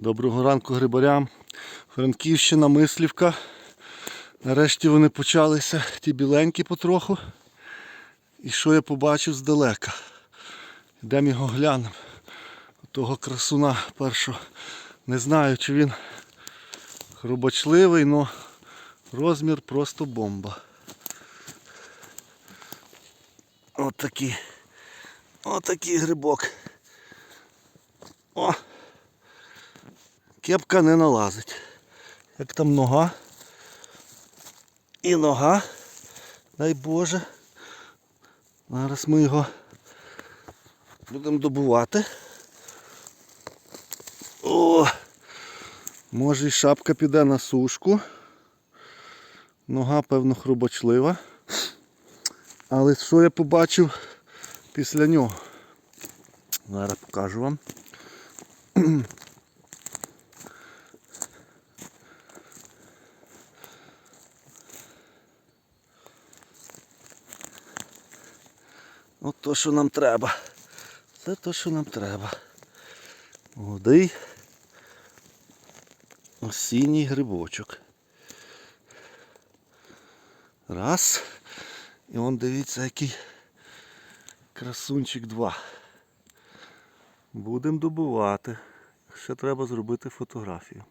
Доброго ранку грибарям. Франківщина, Мислівка. Нарешті вони почалися ті біленькі потроху. І що я побачив здалека? Йдемо його глянемо. Того красуна першого. Не знаю, чи він хробочливий, але розмір просто бомба. Отакий. Отакий грибок. О! Кепка не налазить. Як там нога. І нога. Дай Боже. Зараз ми його будемо добувати. О! Може і шапка піде на сушку. Нога, певно, хрубочлива. Але що я побачив після нього? Зараз покажу вам. От то, що нам треба. Це то, що нам треба. Молодий осінній грибочок. Раз. І он дивіться, який красунчик два. Будемо добувати. Ще треба зробити фотографію.